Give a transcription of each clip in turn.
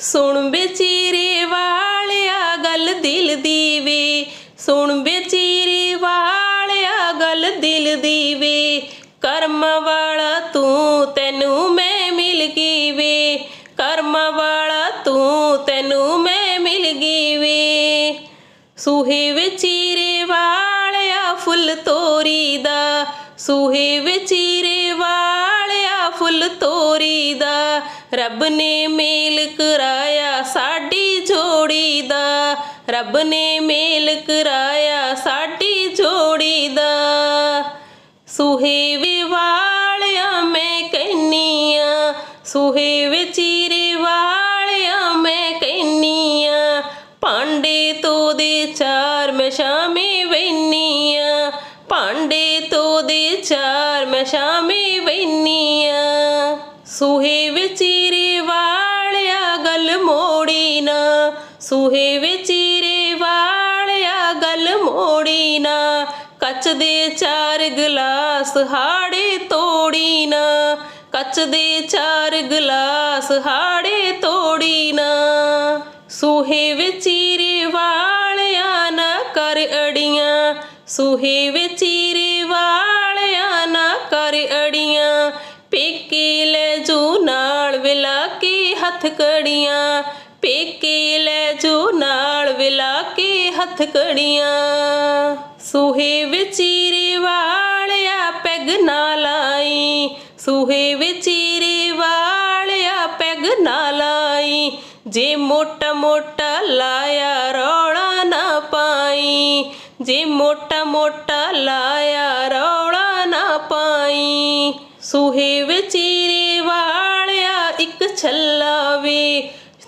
ਸੁਣ ਬੇਚੀਰੇ ਵਾਲਿਆ ਗੱਲ ਦਿਲ ਦੀ ਵੇ। ਸੁਣ ਬੇਚੀਰੇ ਵਾਲਿਆ ਗੱਲ ਦਿਲ ਦੀ ਵੇ। ਕਰਮ ਵਾਲਾ ਤੂੰ ਤੈਨੂੰ ਮੈਂ ਮਿਲ ਗਈ ਵੇ। ਕਰਮ ਵਾਲਾ ਤੂੰ ਤੈਨੂੰ ਮੈਂ ਮਿਲ ਗਈ ਵੇ। ਸੂਹੇ ਵਿਚੀਰੇ ਵਾਲਿਆ ਫੁੱਲ ਤੋਰੀ ਦਾ ਸੂਹੇ ਵਿਚੀਰੇ ਵਾਲਿਆ ਫੁੱਲ ਤੋਰੀ ਦਾ ਰੱਬ ਨੇ ਮੇਲ ਕਰਾਇਆ ਸਾਡੀ ਜੋੜੀ ਦਾ। ਰੱਬ ਨੇ ਮੇਲ ਕਰਾਇਆ ਸਾਡੀ ਜੋੜੀ ਦਾ। ਸੂਹੇ ਵੀ ਵਾਲਿਆ ਮੈਂ ਕਹਿੰਨੀਆਂ ਸੂਹੇ ਵਿਚੀਰੇ ਵਾਲਿਆ ਮੈਂ ਕਹਿੰਨੀਆਂ ਭਾਂਡੇ ਤੋਂ ਦੇ ਚਾਰ ਮੈਂ ਸ਼ਾਮੇ ਵੈਨੀਆਂ ਭਾਂਡੇ ਤੋਂ ਦੇ ਚਾਰ ਮੈਂ ਸ਼ਾਮੇ ਵੈਨੀਆਂ ਸੂਹੇ ਵਿਚੀਰੇ ਵਾਲਿਆ ਗੱਲ ਮੋੜੀ ਨਾ। ਸੂਹੇ ਵਿਚੀਰੇ ਵਾਲਿਆ ਗੱਲ ਮੋੜੀ ਨਾ। ਕੱਚ ਦੇ ਚਾਰ ਗਲਾਸ ਹਾੜੇ ਤੋੜੀ ਨਾ। ਕੱਚ ਦੇ ਚਾਰ ਗਲਾਸ ਹਾੜੇ ਤੋੜੀ ਨਾ। ਸੂਹੇ ਵਿਚੀਰੇ ਵਾਲਿਆ ਨਾ ਕਰ ਅੜੀਆਂ। ਸੂਹੇ ਵਿਚੀਰੇ ਵਾਲਿਆ ਕੇ ਹੱਥ ਕੜੀਆਂ, ਪੇਕੇ ਲੈ ਜੋ ਨਾਲ ਵਿਲਾ ਕੇ ਹੱਥ ਸੂਹੇ ਵਿਚੀਰੇ ਵਾਲਿਆ ਪੈਗ ਨਾ ਲਾਈ। ਸੂਹੇ ਵਿਚੀਰੇ ਵਾਲਿਆ ਪੈਗ ਨਾ ਲਾਈ। ਜੇ ਮੋਟਾ ਮੋਟਾ ਲਾਇਆ, ਰੌਲਾ ਨਾ ਪਾਈ। ਜੇ ਮੋਟਾ ਮੋਟਾ ਲਾਇਆ, ਰੌਲਾ ਨਾ ਪਾਈ। ਸੂਹੇ ਵਿਚੀਰੇ ਵਾਲਿਆ ਇੱਕ ਛੱਲਾ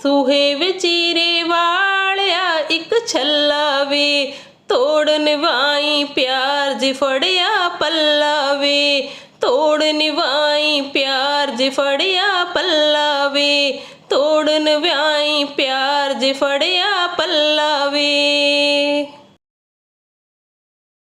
ਵੇ ਸੂਹੇ ਵਿਚੀਰੇ ਵਾਲਿਆ ਇੱਕ ਛੱਲਾ ਵੇ। ਤੋੜ ਨਿਵਾਈ ਪਿਆਰ ਜੇ ਫੜਿਆ ਪੱਲਾ ਵੇ। ਤੋੜ ਨਿਵਾਈ ਪਿਆਰ ਜੇ ਫੜਿਆ ਪੱਲਾ ਵੇ। ਤੋੜ ਨਿਵਾਈ ਪਿਆਰ ਜੇ ਫੜਿਆ ਪੱਲਾ ਵੇ।